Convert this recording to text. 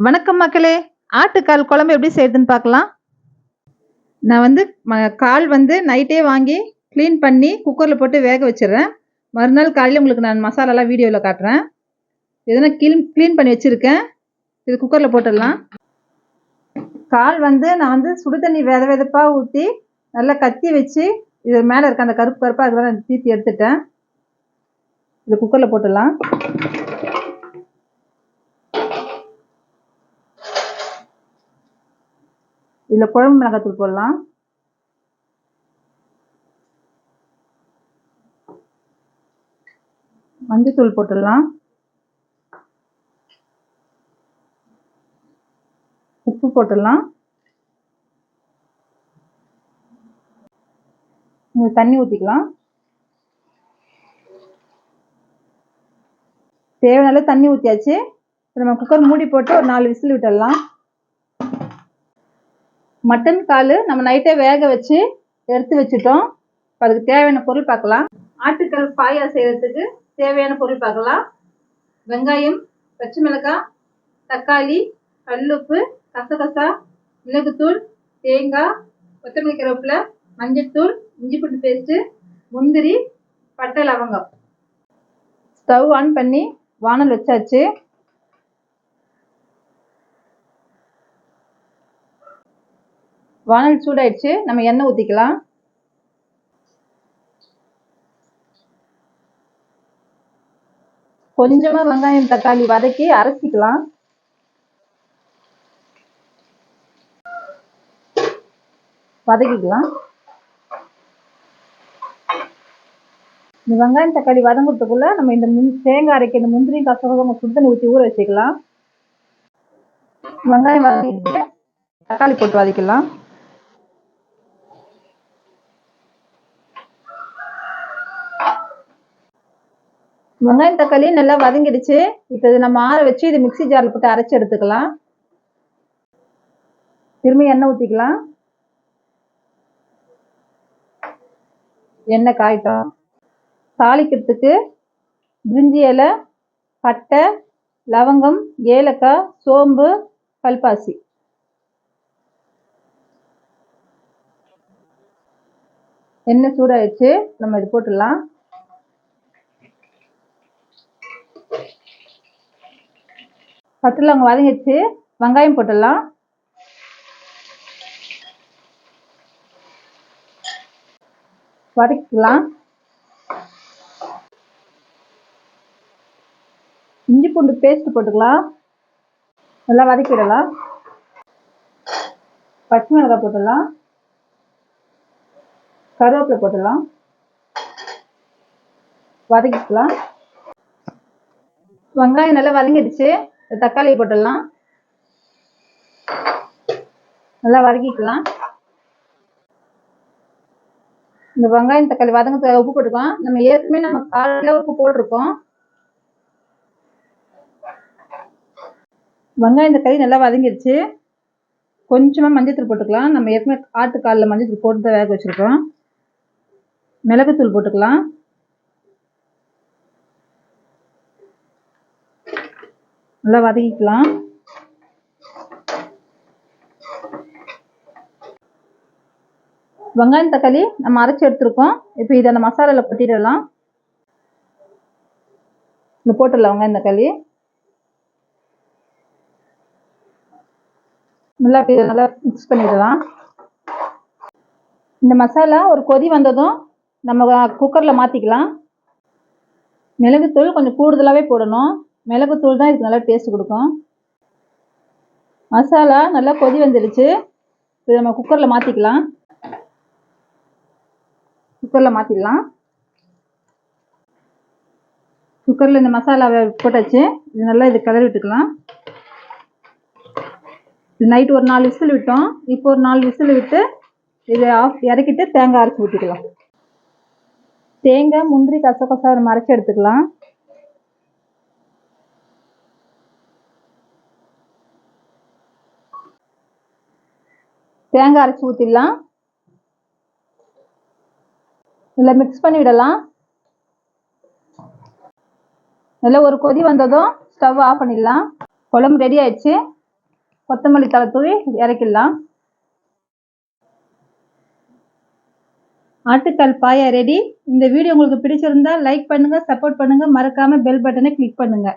வணக்கம் மக்களே. ஆட்டுக்கால் குழம்பு எப்படி செய்யுதுன்னு பார்க்கலாம். நான் வந்து ம- கால் வந்து நைட்டே வாங்கி க்ளீன் பண்ணி குக்கரில் போட்டு வேக வச்சிடுறேன். மறுநாள் காலையில் உங்களுக்கு நான் மசாலாலாம் வீடியோவில் காட்டுறேன். எதனா கிளீன் க்ளீன் பண்ணி வச்சுருக்கேன். இது குக்கரில் போட்டுடலாம். கால் வந்து நான் வந்து சுடு தண்ணி வெத வெதப்பாக ஊற்றி நல்லா கத்தி வச்சு இது மேலே இருக்க அந்த கருப்பு கருப்பாக இருக்கிறத தீத்தி எடுத்துட்டேன். இது குக்கரில் போட்டுடலாம். இதில் குழம்பு மிளகாத்தூள் போடலாம். மஞ்சத்தூள் போட்டுடலாம். உப்பு போட்டுடலாம். இங்க தண்ணி ஊற்றிக்கலாம் தேவையான தண்ணி ஊற்றியாச்சு நம்ம குக்கர் மூடி போட்டு ஒரு நாலு விசில் விட்டுடலாம். மட்டன் கால் நம்ம நைட்டே வேக வச்சு எடுத்து வச்சுட்டோம். இப்போ அதுக்கு தேவையான பொருள் பார்க்கலாம். ஆட்டுக்கல் பாயா செய்கிறதுக்கு தேவையான பொருள் பார்க்கலாம். வெங்காயம் பச்சை மிளகாய் தக்காளி கல்லுப்பு கசகசா மிளகுத்தூள் தேங்காய் கொத்தமல்லி கருவேப்பிலை மஞ்சள்தூள் இஞ்சி பூண்டு பேஸ்ட்டு முந்திரி பட்டை லவங்கம். ஸ்டவ் ஆன் பண்ணி வானல் வச்சாச்சு. வானல் சூடாயிடுச்சு. நம்ம எண்ணெய் ஊற்றிக்கலாம் கொஞ்சமா வெங்காயம் தக்காளி வதக்கி அரைச்சிக்கலாம். வதக்கிக்கலாம். இந்த வெங்காயம் தக்காளி வதங்குறதுக்குள்ள நம்ம இந்த முன் தேங்காய் அரைக்க இந்த முந்திரி கசகசம் சுடு தண்ணி ஊற்றி ஊற வச்சுக்கலாம். வெங்காயம் வதக்கிட்டு தக்காளி போட்டு வதக்கலாம் வெங்காயம் தக்காளி நல்லா வதங்கிடுச்சு. இப்போ இது நம்ம ஆற வச்சு இது மிக்ஸி ஜாரில் போட்டு அரைச்சி எடுத்துக்கலாம். திரும்பி எண்ணெய் ஊற்றிக்கலாம் எண்ணெய் காயிட்டோம். தாளிக்கிறதுக்கு பிரிஞ்சி இலை பட்டை லவங்கம் ஏலக்காய் சோம்பு கல்பாசி. எண்ணெய் சூடாயிடுச்சு. நம்ம இது போட்டுடலாம். பட்டில் அவங்க வதங்கிடுச்சு. வெங்காயம் போட்டுடலாம். வதக்கிக்கலாம். இஞ்சி பூண்டு பேஸ்ட் போட்டுக்கலாம். நல்லா வதக்கிடலாம் பச்சை மிளகாய் போட்டுடலாம். கருவேப்பிலை போட்டுடலாம். வதக்கிக்கலாம். வெங்காயம் நல்லா வதங்கிடுச்சு. தக்காளி போட்டுடலாம். நல்லா வதக்கிக்கலாம். இந்த வெங்காயம் தக்காளி வதங்க உப்பு போட்டுக்கலாம். நம்ம ஏற்கனவே நம்ம காலையில் உப்பு போட்டிருக்கோம். வெங்காயம் தக்காளி நல்லா வதங்கிடுச்சு கொஞ்சமாக மஞ்சத்தூள் போட்டுக்கலாம். நம்ம ஏற்கனவே ஆட்டுக்காலில் மஞ்சத்தூள் போட்டு தான் வேக வச்சுருக்கோம். மிளகுத்தூள் போட்டுக்கலாம். நல்லா வதக்கிக்கலாம். வெங்காயம் தக்காளி நம்ம அரைச்சி எடுத்துருக்கோம். இப்போ இதை அந்த மசாலாவில் கொட்டிடலாம். இந்த போட்டுடலாம் வெங்காயம் தக்காளி. நல்லா நல்லா மிக்ஸ் பண்ணிடலாம். இந்த மசாலா ஒரு கொதி வந்ததும் நம்ம குக்கரில் மாற்றிக்கலாம் மிளகுத்தூள் கொஞ்சம் கூடுதலாகவே போடணும். மிளகுத்தூள் தான் இதுக்கு நல்லா டேஸ்ட் கொடுக்கும். மசாலா நல்லா கொதி வந்துடுச்சு. இது நம்ம குக்கரில் மாற்றிக்கலாம் குக்கரில் மாற்றிடலாம் குக்கரில் இந்த மசாலாவை போட்டாச்சு. இது நல்லா இது கிளறி விட்டுக்கலாம். இது நைட் ஒரு நாலு விசில் விட்டோம். இப்போ ஒரு நாலு விசில் விட்டு இதை ஆஃப் இறக்கிட்டு தேங்காய் அரைச்சி ஊற்றிக்கலாம் தேங்காய் முந்திரி கசகசா நம்ம மறைச்சி எடுத்துக்கலாம். தேங்காய் அரைச்சி ஊற்றிடலாம் இதில் மிக்ஸ் பண்ணி விடலாம். நல்லா ஒரு கொதி வந்ததும் ஸ்டவ் ஆஃப் பண்ணிடலாம். குழம்பு ரெடி ஆயிடுச்சு. கொத்தமல்லி தலை தூவி இறக்கிடலாம். ஆட்டுக்கால் பாயா ரெடி இந்த வீடியோ உங்களுக்கு பிடிச்சிருந்தா லைக் பண்ணுங்க சப்போர்ட் பண்ணுங்க. மறக்காம பெல் பட்டனை கிளிக் பண்ணுங்க.